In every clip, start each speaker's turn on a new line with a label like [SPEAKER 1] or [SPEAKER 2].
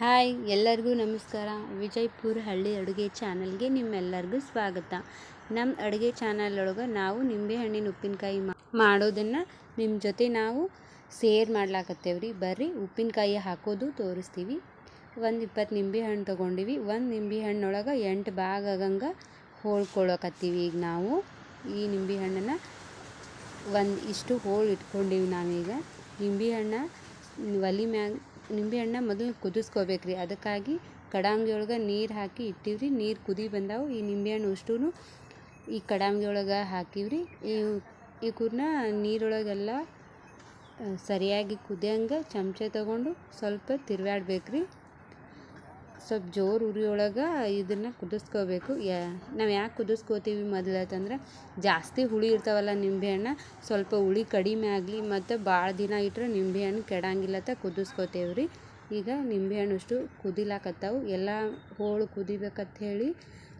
[SPEAKER 1] Hi, ಎಲ್ಲರಿಗೂ ನಮಸ್ಕಾರ. ವಿಜಯಪುರ ಹಳ್ಳಿ ಅಡುಗೆ ಚಾನಲ್ಗೆ ನಿಮ್ಮೆಲ್ಲರಿಗೂ ಸ್ವಾಗತ. ನಮ್ಮ ಅಡುಗೆ ಚಾನಲ್ ಒಳಗೆ ನಾವು ನಿಂಬೆಹಣ್ಣಿನ ಉಪ್ಪಿನಕಾಯಿ ಮಾಡೋದನ್ನು ನಿಮ್ಮ ಜೊತೆ ನಾವು ಸೇರ್ ಮಾಡ್ಲಾಕತ್ತೇವೆ ರೀ ಬರ್ರಿ, ಉಪ್ಪಿನಕಾಯಿ ಹಾಕೋದು ತೋರಿಸ್ತೀವಿ. ಒಂದು ಇಪ್ಪತ್ತು ನಿಂಬೆಹಣ್ಣು ತೊಗೊಂಡಿವಿ. ಒಂದು ನಿಂಬೆಹಣ್ಣೊಳಗೆ ಎಂಟು ಭಾಗ ಆಗಂಗೆ ಹೋಳ್ಕೊಳಕತ್ತೀವಿ ಈಗ ನಾವು. ಈ ನಿಂಬೆಹಣ್ಣನ್ನು ಒಂದು ಇಷ್ಟು ಹೋಳು ಇಟ್ಕೊಂಡೀವಿ ನಾವೀಗ. ನಿಂಬೆಹಣ್ಣು ಒಲೆ ಮ್ಯಾಗ ನಿಂಬೆಹಣ್ಣ ಮೊದಲು ಕುದಿಸ್ಕೋಬೇಕು ಅದಕ್ಕಾಗಿ ಕಡಾಂಗಿ ಒಳಗೆ ನೀರು ಹಾಕಿ ಇಟ್ಟಿವಿ ರೀ ನೀರು ಕುದಿ ಬಂದಾವು. ಈ ನಿಂಬೆಹಣ್ಣು ಅಷ್ಟೂ ಈ ಕಡಾಂಗಿ ಒಳಗೆ ಹಾಕಿವಿ ರೀ ಇವು ಇವನ್ನ ನೀರೊಳಗೆಲ್ಲ ಸರಿಯಾಗಿ ಕುದಿಯಂಗೆ ಚಮಚ ತಗೊಂಡು ಸ್ವಲ್ಪ ತಿರ್ವ್ಯಾಡ್ಬೇಕು ರೀ ಸ್ವಲ್ಪ ಜೋರು ಉರಿ ಒಳಗೆ ಇದನ್ನು ಕುದಿಸ್ಕೋಬೇಕು. ಯಾ, ನಾವು ಯಾಕೆ ಕುದಿಸ್ಕೋತೀವಿ ಮೊದಲು ಅಂತಂದ್ರೆ ಜಾಸ್ತಿ ಹುಳಿ ಇರ್ತಾವಲ್ಲ ನಿಂಬೆಹಣ್ಣು ಸ್ವಲ್ಪ ಹುಳಿ ಕಡಿಮೆ ಆಗಲಿ ಮತ್ತು ಭಾಳ ದಿನ ಇಟ್ಟರೆ ನಿಂಬೆಹಣ್ಣು ಕೆಡಂಗಿಲ್ಲತ್ತ ಕುದಿಸ್ಕೋತೇವೆ ರೀ. ಈಗ ನಿಂಬೆಹಣ್ಣು ಅಷ್ಟು ಕುದಿಲಾಕತ್ತಾವು. ಎಲ್ಲ ಹೋಳು ಕುದಿಬೇಕಂತ ಹೇಳಿ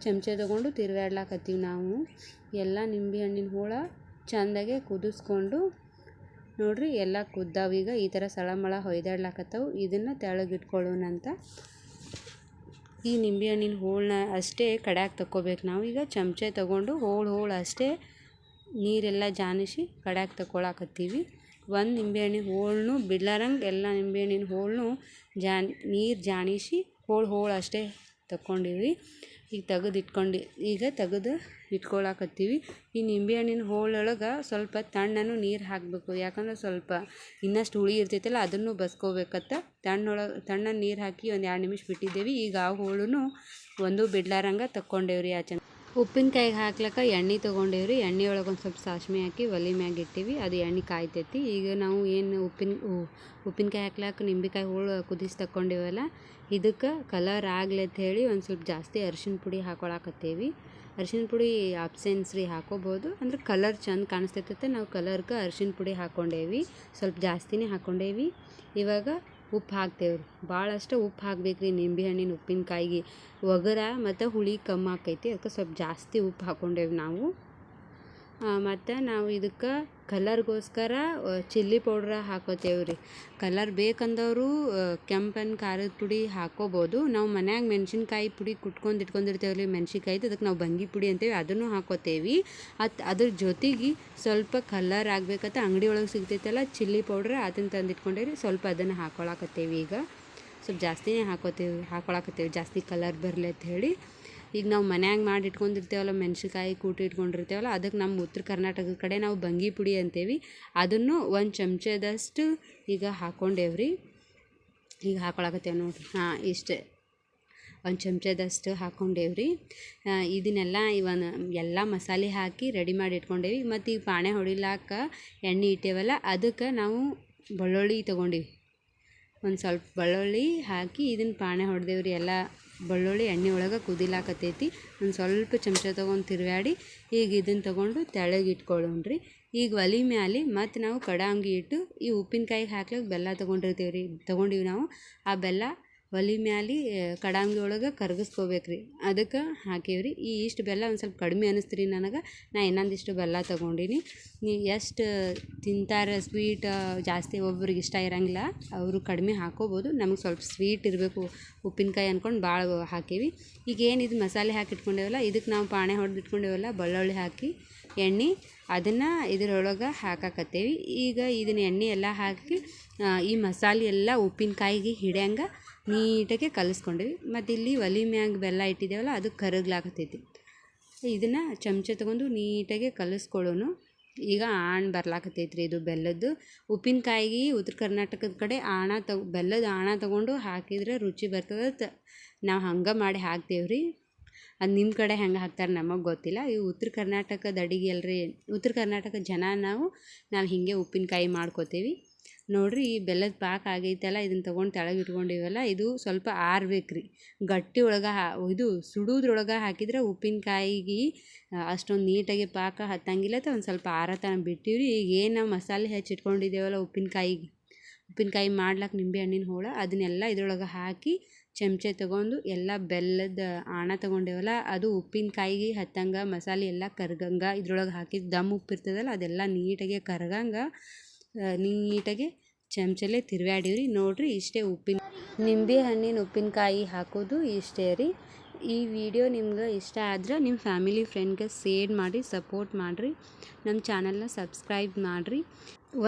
[SPEAKER 1] ಚಮಚ ತಗೊಂಡು ತಿರ್ವ್ಯಾಡ್ಲಾಕತ್ತೀವಿ ನಾವು. ಎಲ್ಲ ನಿಂಬೆಹಣ್ಣಿನ ಹೋಳ ಚಂದಾಗೆ ಕುದಿಸ್ಕೊಂಡು ನೋಡಿರಿ ಎಲ್ಲ ಕುದ್ದಾವೀಗ ಈ ಥರ ಸಳಮಳ ಹೊಯ್ದಾಡ್ಲಾಕತ್ತಾವು. ಇದನ್ನು ತೆಳಗಿಟ್ಕೊಳ್ಳೋಣ ಅಂತ ಈ ನಿಂಬೆಹಣ್ಣಿನ ಹೋಳನ್ನ ಅಷ್ಟೇ ಕಡೆಯಾಗಿ ತಕ್ಕೋಬೇಕು ನಾವು. ಈಗ ಚಮಚೆ ತಗೊಂಡು ಹೋಳು ಹೋಳು ಅಷ್ಟೇ ನೀರೆಲ್ಲ ಜಾನಿಸಿ ಕಡೆಯಾಗಿ ತಗೊಳಕತ್ತೀವಿ ಒಂದು ನಿಂಬೆಹಣ್ಣಿನ ಹೋಳನ್ನು ಬಿಡ್ಲಾರಂಗೆ ಎಲ್ಲ ನಿಂಬೆಹಣ್ಣಿನ ಹೋಳನ್ನು ಜಾನ್ ನೀರು ಜಾಣಿಸಿ ಹೋಳು ಹೋಳು ಅಷ್ಟೇ ತಕ್ಕೊಂಡಿವಿ ಈಗ ತೆಗೆದು ಇಟ್ಕೊಂಡು, ಈಗ ತೆಗೆದು ಇಟ್ಕೊಳಕತ್ತೀವಿ. ಈ ನಿಂಬೆಹಣ್ಣಿನ ಹೋಳೊಳಗೆ ಸ್ವಲ್ಪ ತಣ್ಣನು ನೀರು ಹಾಕಬೇಕು. ಯಾಕಂದ್ರೆ ಸ್ವಲ್ಪ ಇನ್ನಷ್ಟು ಹುಳಿ ಇರ್ತೈತಲ್ಲ, ಅದನ್ನು ಬಸ್ಕೋಬೇಕತ್ತ. ತಣ್ಣೊಳಗೆ ತಣ್ಣನ ನೀರು ಹಾಕಿ ಒಂದು ಎರಡು ನಿಮಿಷ ಬಿಟ್ಟಿದ್ದೇವೆ. ಈಗ ಆ ಹೋಳನ್ನು ಒಂದು ಬಿಡ್ಲಾರಂಗೆ ತಕ್ಕೊಂಡೇವ್ರಿ ಆಚೆ. ಉಪ್ಪಿನಕಾಯಿಗೆ ಹಾಕ್ಲಕ್ಕ ಎಣ್ಣೆ ತೊಗೊಂಡೇವ್ರಿ. ಎಣ್ಣೆ ಒಳಗೆ ಒಂದು ಸ್ವಲ್ಪ ಸಾಸ್ಮೆ ಹಾಕಿ ಒಲೆ ಮ್ಯಾಗ ಇಟ್ಟಿವಿ. ಅದು ಎಣ್ಣೆ ಕಾಯ್ತೈತಿ. ಈಗ ನಾವು ಏನು ಉಪ್ಪಿನ ಉಪ್ಪಿನಕಾಯಿ ಹಾಕ್ಲಕ್ಕ ನಿಂಬೆಕಾಯಿ ಹೋಳು ಕುದಿಸಿ ತಕ್ಕೊಂಡೇವಲ್ಲ, ಇದಕ್ಕೆ ಕಲರ್ ಆಗಲಿ ಅಂತ ಹೇಳಿ ಒಂದು ಸ್ವಲ್ಪ ಜಾಸ್ತಿ ಅರಿಶಿನ ಪುಡಿ ಹಾಕೊಳಕತ್ತೇವಿ. ಅರಿಶಿನ ಪುಡಿ ಆಪ್ಸೆನ್ಸ್ ರೀ ಹಾಕೋಬೋದು. ಅಂದ್ರೆ ಕಲರ್ ಚಂದ ಕಾಣಿಸ್ತೈತೆ ನಾವು ಕಲರ್ಗೆ ಅರಿಶಿನ ಪುಡಿ ಹಾಕ್ಕೊಂಡೇವಿ ಸ್ವಲ್ಪ ಜಾಸ್ತಿನೇ ಹಾಕ್ಕೊಂಡೇವಿ ಇವಾಗ ಉಪ್ಪು ಹಾಕ್ತೇವೆ ರೀ ಭಾಳಷ್ಟು ಉಪ್ಪು ಹಾಕ್ಬೇಕು ರೀ ನಿಂಬೆಹಣ್ಣಿನ ಉಪ್ಪಿನಕಾಯಿಗೆ. ಒಗರ ಮತ್ತು ಹುಳಿ ಕಮ್ಮಿ ಆಕೈತಿ ಅದಕ್ಕೆ ಸ್ವಲ್ಪ ಜಾಸ್ತಿ ಉಪ್ಪು ಹಾಕ್ಕೊಂಡೇವೆ ನಾವು. ಮತ್ತು ನಾವು ಇದಕ್ಕೆ ಕಲರ್ಗೋಸ್ಕರ ಚಿಲ್ಲಿ ಪೌಡ್ರ ಹಾಕೋತೇವೆ ರೀ. ಕಲರ್ ಬೇಕಂದವರು ಕೆಂಪನ್ನು ಖಾರದ ಪುಡಿ ಹಾಕೋಬೋದು. ನಾವು ಮನ್ಯಾಗ ಮೆಣ್ಸಿನ್ಕಾಯಿ ಪುಡಿ ಕುಟ್ಕೊಂಡು ಇಟ್ಕೊಂಡಿರ್ತೇವೆ ರೀ. ಮೆಣ್ಸಿನ್ಕಾಯ್ದು ಅದಕ್ಕೆ ನಾವು ಬಂಗಿ ಪುಡಿ ಅಂತೇವೆ ಅದನ್ನು ಹಾಕೋತೇವೆ ಅತ್ ಅದ್ರ ಜೊತೆಗೆ ಸ್ವಲ್ಪ ಕಲರ್ ಆಗ್ಬೇಕಂತ ಅಂಗಡಿ ಒಳಗೆ ಸಿಗ್ತೈತಲ್ಲ, ಚಿಲ್ಲಿ ಪೌಡ್ರ್ ಅದನ್ನು ತಂದು ಇಟ್ಕೊಂಡೇವಿ ಸ್ವಲ್ಪ ಅದನ್ನು ಹಾಕೊಳಕತ್ತೇವೆ ಈಗ. ಸ್ವಲ್ಪ ಜಾಸ್ತಿನೇ ಹಾಕೋತೇವೆ, ಹಾಕೊಳಕತ್ತೇವೆ. ಜಾಸ್ತಿ ಕಲರ್ ಬರಲಿ ಅಂತ ಹೇಳಿ. ಈಗ ನಾವು ಮನ್ಯಾಗ ಮಾಡಿ ಇಟ್ಕೊಂಡಿರ್ತೇವಲ್ಲ ಮೆಣ್ಸಿನ್ಕಾಯಿ ಕೂಟಿ ಇಟ್ಕೊಂಡಿರ್ತೇವಲ್ಲ ಅದಕ್ಕೆ ನಮ್ಮ ಉತ್ತರ ಕರ್ನಾಟಕದ ಕಡೆ ನಾವು ಬಂಗಿ ಪುಡಿ ಅಂತೇವಿ. ಅದನ್ನು ಒಂದು ಚಮಚದಷ್ಟು ಈಗ ಹಾಕ್ಕೊಂಡೇವ್ರಿ ಈಗ ಹಾಕೊಳಕತ್ತೇವೆ ನೋಡಿರಿ. ಹಾಂ, ಇಷ್ಟೇ. ಒಂದು ಚಮಚದಷ್ಟು ಹಾಕ್ಕೊಂಡೇವ್ರಿ ಇದನ್ನೆಲ್ಲ ಇವನ್ ಎಲ್ಲ ಮಸಾಲೆ ಹಾಕಿ ರೆಡಿ ಮಾಡಿ ಇಟ್ಕೊಂಡೇವಿ. ಮತ್ತು ಈಗ ಪಾಣೆ ಹೊಡಿಲಾಕ ಎಣ್ಣೆ ಇಟ್ಟೇವಲ್ಲ, ಅದಕ್ಕೆ ನಾವು ಬೆಳ್ಳುಳ್ಳಿ ತೊಗೊಂಡಿವಿ. ಒಂದು ಸ್ವಲ್ಪ ಬೆಳ್ಳುಳ್ಳಿ ಹಾಕಿ ಇದನ್ನು ಪಾಣೆ ಹೊಡೆದೇವ್ರಿ ಎಲ್ಲ ಬೆಳ್ಳುಳ್ಳಿ ಎಣ್ಣೆ ಒಳಗೆ ಕುದಿಲಾಕತ್ತೈತಿ. ಒಂದು ಸ್ವಲ್ಪ ಚಮಚ ತೊಗೊಂಡು ತಿರುವಾಡಿ ಈಗ ಇದನ್ನು ತೊಗೊಂಡು ತೆಳಗೆ ಇಟ್ಕೊಳ್ಳೋಣ್ರಿ. ಈಗ ಒಲೆ ಮ್ಯಾಲೆ ಮತ್ತು ನಾವು ಕಡಾಂಗಿ ಇಟ್ಟು ಈ ಉಪ್ಪಿನಕಾಯಿ ಹಾಕ್ಲಿಕ್ಕೆ ಬೆಲ್ಲ ತೊಗೊಂಡಿರ್ತೀವಿ ರೀ ತೊಗೊಂಡೀವಿ ನಾವು. ಆ ಬೆಲ್ಲ ಒಲೆ ಮ್ಯಾಲೆ ಕಡಾಂಗಿ ಒಳಗೆ ಕರ್ಗಿಸ್ಕೋಬೇಕು ರೀ ಅದಕ್ಕೆ ಹಾಕೀವಿ ರೀ ಈ ಇಷ್ಟು ಬೆಲ್ಲ ಒಂದು ಸ್ವಲ್ಪ ಕಡಿಮೆ ಅನ್ನಿಸ್ತು ರೀ ನನಗೆ. ನಾ ಇನ್ನೊಂದಿಷ್ಟು ಬೆಲ್ಲ ತೊಗೊಂಡೀನಿ. ನೀ ಎಷ್ಟು ತಿಂತಾರೆ ಸ್ವೀಟ್ ಜಾಸ್ತಿ ಒಬ್ರಿಗೆ ಇಷ್ಟ ಇರಂಗಿಲ್ಲ, ಅವರು ಕಡಿಮೆ ಹಾಕೋಬೋದು. ನಮಗೆ ಸ್ವಲ್ಪ ಸ್ವೀಟ್ ಇರಬೇಕು. ಉಪ್ಪಿನಕಾಯಿ ಅಂದ್ಕೊಂಡು ಭಾಳ ಹಾಕೀವಿ. ಈಗ ಏನು ಇದು ಮಸಾಲೆ ಹಾಕಿ ಇಟ್ಕೊಂಡೇವಲ್ಲ ಇದಕ್ಕೆ ನಾವು ಪಾಣೆ ಹೊಡೆದು ಇಟ್ಕೊಂಡೇವಲ್ಲ, ಬೆಳ್ಳುಳ್ಳಿ ಹಾಕಿ ಎಣ್ಣೆ ಅದನ್ನು ಇದರೊಳಗೆ ಹಾಕಾಕತ್ತೇವಿ. ಈಗ ಇದನ್ನ ಎಣ್ಣೆ ಎಲ್ಲ ಹಾಕಿ ಈ ಮಸಾಲೆ ಎಲ್ಲ ಉಪ್ಪಿನಕಾಯಿಗೆ ಹಿಡ್ಯಂಗೆ ನೀಟಾಗೆ ಕಲಿಸ್ಕೊಂಡ್ವಿ ಮತ್ತು ಇಲ್ಲಿ ಒಲೆ ಮ್ಯಾಗ ಬೆಲ್ಲ ಇಟ್ಟಿದ್ದೇವಲ್ಲ ಅದು ಕರಗ್ಲಾಕತ್ತೈತಿ. ಇದನ್ನು ಚಮಚ ತಗೊಂಡು ನೀಟಾಗೆ ಕಲಿಸ್ಕೊಳ್ಳೋನು. ಈಗ ಆಣ್ ಬರ್ಲಾಕತ್ತೈತಿ ರೀ ಇದು ಬೆಲ್ಲದ್ದು. ಉಪ್ಪಿನಕಾಯಿಗೆ ಉತ್ತರ ಕರ್ನಾಟಕದ ಕಡೆ ಆಣ ತಗೊ, ಬೆಲ್ಲದ ಆಣ ತಗೊಂಡು ಹಾಕಿದ್ರೆ ರುಚಿ ಬರ್ತದೆ. ತ, ನಾವು ಹಂಗೆ ಮಾಡಿ ಹಾಕ್ತೇವೆ ರೀ ಅದು ನಿಮ್ಮ ಕಡೆ ಹೆಂಗೆ ಹಾಕ್ತಾರೆ ನಮಗೆ ಗೊತ್ತಿಲ್ಲ. ಈ ಉತ್ತರ ಕರ್ನಾಟಕದ ಅಡಿಗೆ ಅಲ್ರಿ, ಉತ್ತರ ಕರ್ನಾಟಕ ಜನ ನಾವು ನಾವು ಹೀಗೆ ಉಪ್ಪಿನಕಾಯಿ ಮಾಡ್ಕೋತೀವಿ. ನೋಡಿರಿ ಈ ಬೆಲ್ಲದ ಪಾಕ ಆಗೈತಲ್ಲ ಇದನ್ನು ತೊಗೊಂಡು ತೆಳಗೆ ಇಟ್ಕೊಂಡಿವಲ್ಲ ಇದು ಸ್ವಲ್ಪ ಆರ್ಬೇಕು ರೀ ಗಟ್ಟಿ ಒಳಗೆ ಹಾ, ಇದು ಸುಡುದ್ರೊಳಗೆ ಹಾಕಿದ್ರೆ ಉಪ್ಪಿನಕಾಯಿಗೆ ಅಷ್ಟೊಂದು ನೀಟಾಗಿ ಪಾಕ ಹತ್ತಂಗಿಲ್ಲ ಒಂದು ಸ್ವಲ್ಪ ಆರ ತನಕ ಬಿಟ್ಟಿವಿ ರೀ ಈಗ ಏನು ನಾವು ಮಸಾಲೆ ಹೆಚ್ಚಿ ಇಟ್ಕೊಂಡಿದ್ದೇವಲ್ಲ ಉಪ್ಪಿನಕಾಯಿಗೆ, ಉಪ್ಪಿನಕಾಯಿ ಮಾಡ್ಲಿಕ್ಕೆ ನಿಂಬೆ ಹಣ್ಣಿನ ಹೋಳ, ಅದನ್ನೆಲ್ಲ ಇದ್ರೊಳಗೆ ಹಾಕಿ ಚಮಚ ತಗೊಂಡು ಎಲ್ಲ ಬೆಲ್ಲದ ಆಣ ತಗೊಂಡೇವಲ್ಲ, ಅದು ಉಪ್ಪಿನಕಾಯಿಗೆ ಹತ್ತಂಗ, ಮಸಾಲೆ ಎಲ್ಲ ಕರ್ಗಂಗ, ಇದ್ರೊಳಗೆ ಹಾಕಿದ ದಮ್ ಉಪ್ಪು ಇರ್ತದಲ್ಲ ಅದೆಲ್ಲ ನೀಟಾಗಿ ಕರ್ಗಂಗೆ ನೀಟಾಗಿ ಚಮಚಲ್ಲೇ ರೀ ನೋಡಿರಿ ಇಷ್ಟೇ ಉಪ್ಪಿನ ನಿಂಬೆ ಹಣ್ಣಿನ ಉಪ್ಪಿನಕಾಯಿ ಹಾಕೋದು ಇಷ್ಟೇ ರೀ. ಈ ವಿಡಿಯೋ ನಿಮ್ಗೆ ಇಷ್ಟ ಆದ್ರೆ ನಿಮ್ಮ ಫ್ಯಾಮಿಲಿ ಫ್ರೆಂಡ್ಗೆ ಸೇರ್ ಮಾಡಿ, ಸಪೋರ್ಟ್ ಮಾಡಿರಿ. ನಮ್ಮ ಚಾನಲ್ನ ಸಬ್ಸ್ಕ್ರೈಬ್ ಮಾಡಿರಿ.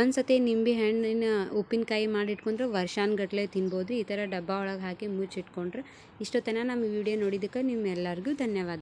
[SPEAKER 1] ಒಂದು ಸತಿ ನಿಂಬೆ ಹಣ್ಣಿನ ಉಪ್ಪಿನಕಾಯಿ ಮಾಡಿ ಇಟ್ಕೊಂಡ್ರೆ ವರ್ಷಾನುಗಟ್ಲೆ ತಿನ್ಬೋದು. ಈ ಥರ ಡಬ್ಬ ಒಳಗೆ ಹಾಕಿ ಮುಚ್ಚಿಟ್ಕೊಂಡ್ರೆ ಇಷ್ಟೊತ್ತನ ನಮ್ಮ ವಿಡಿಯೋ ನೋಡಿದ್ದಕ್ಕೆ ನಿಮ್ಮೆಲ್ಲರಿಗೂ ಧನ್ಯವಾದ.